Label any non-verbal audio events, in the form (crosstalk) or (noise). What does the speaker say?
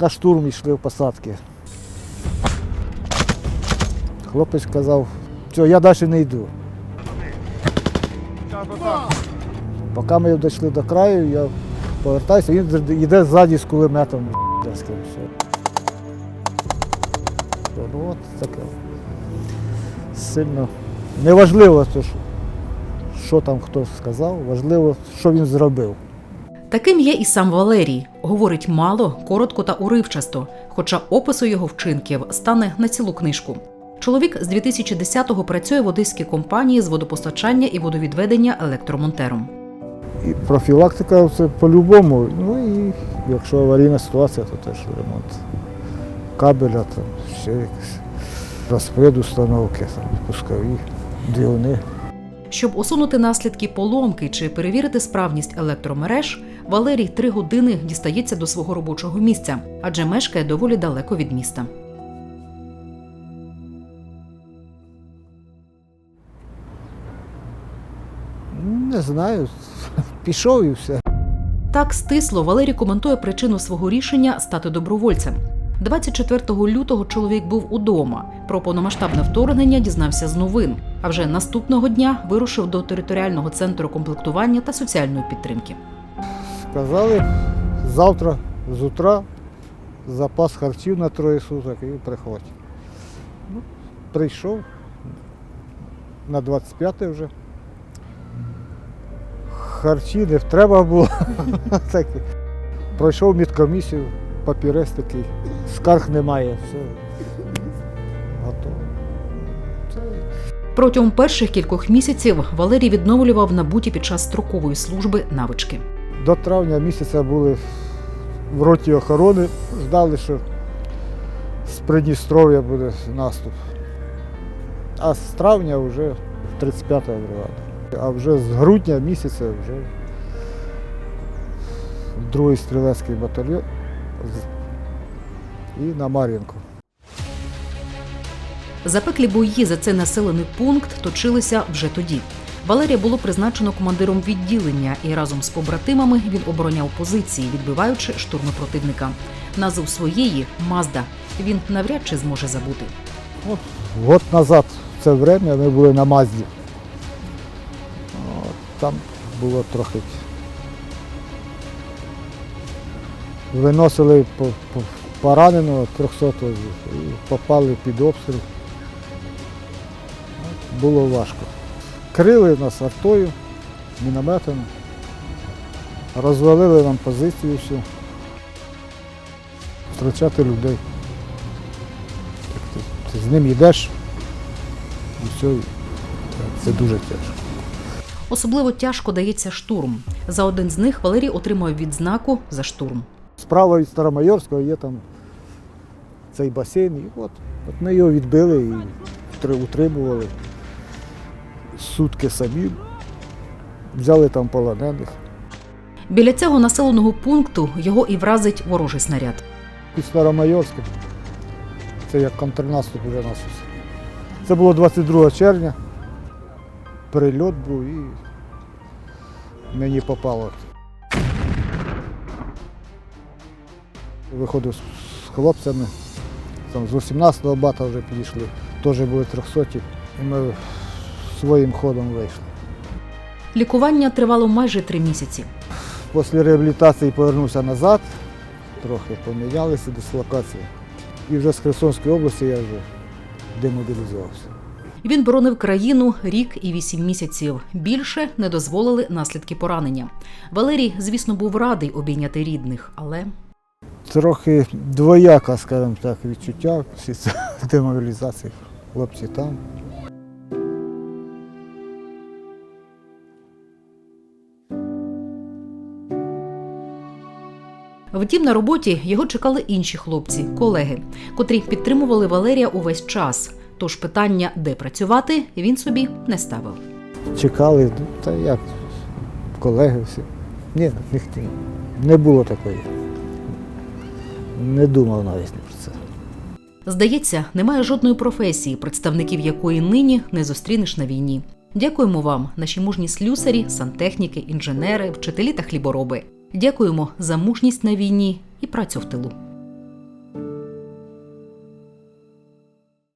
на штурм йшли в посадки. Хлопець казав, що я далі не йду. Поки ми дійшли до краю, я повертаюся, він йде ззаді з кулеметом. Ну от таке. Сильно. Неважливо, що там хтось сказав, важливо, що він зробив. Таким є і сам Валерій. Говорить мало, коротко та уривчасто, хоча опису його вчинків стане на цілу книжку. Чоловік з 2010-го працює в одеській компанії з водопостачання і водовідведення електромонтером. І профілактика це по-любому. Ну і якщо аварійна ситуація, то теж ремонт кабеля, там ще якось розпред установки, там, пускові, двигуни. Щоб усунути наслідки поломки чи перевірити справність електромереж, Валерій три години дістається до свого робочого місця, адже мешкає доволі далеко від міста. Не знаю, (laughs) пішов і все. Так стисло Валерій коментує причину свого рішення стати добровольцем. 24 лютого чоловік був удома. Про повномасштабне вторгнення дізнався з новин. А вже наступного дня вирушив до територіального центру комплектування та соціальної підтримки. Сказали, завтра з утра запас харчів на троє суток і приходь. Ну, прийшов на 25 вже. Харчі не треба було. (laughs) Пройшов медкомісію, папірець такий, скарг немає, все. Протягом перших кількох місяців Валерій відновлював набуті під час строкової служби навички. До травня місяця були в роті охорони, ждали, що з Придністров'я буде наступ. А з травня вже 35-та бригада. А вже з грудня місяця вже другий стрілецький батальйон і на Мар'їнку. Запеклі бої за цей населений пункт точилися вже тоді. Валерія було призначено командиром відділення, і разом з побратимами він обороняв позиції, відбиваючи штурми противника. Назву своєї Мазда він навряд чи зможе забути. От, год назад в це время ми були на Мазді. Там було трохи. Виносили по, по, пораненого 300 і попали під обстріл. Було важко. Крили нас артою, мінометами, розвалили нам позицію всю. Втрачати людей. Так ти, ти з ним йдеш і все, це дуже тяжко. Особливо тяжко дається штурм. За один з них Валерій отримує відзнаку за штурм. Справа від Старомайорського є там цей басейн. І от, от ми його відбили і утримували. Сутки самі. Взяли там полонених. Біля цього населеного пункту його і вразить ворожий снаряд. Під Старомайорськом. Це як контрнаступ уже нас. Це було 22 червня. Прильот був і мені попало. Виходив з з хлопцями. Там з 18-го бата вже підійшли. Теж були 300 і ми своїм ходом вийшли. Лікування тривало майже три місяці. Після реабілітації повернувся назад, трохи помінялися дислокації. І вже з Херсонської області я вже демобілізувався. Він боронив країну рік і вісім місяців. Більше не дозволили наслідки поранення. Валерій, звісно, був радий обійняти рідних, але Трохи двояка, скажімо так, відчуття після (laughs) демобілізації. Хлопці там. Втім на роботі його чекали інші хлопці, колеги, котрі підтримували Валерія увесь час. Тож питання, де працювати, він собі не ставив. Чекали, та як, колеги всі. Ні, ніхто. Не було такої. Не думав навіть про це. Здається, немає жодної професії, представників якої нині не зустрінеш на війні. Дякуємо вам, наші мужні слюсарі, сантехніки, інженери, вчителі та хлібороби. Дякуємо за мужність на війні і працю в тилу.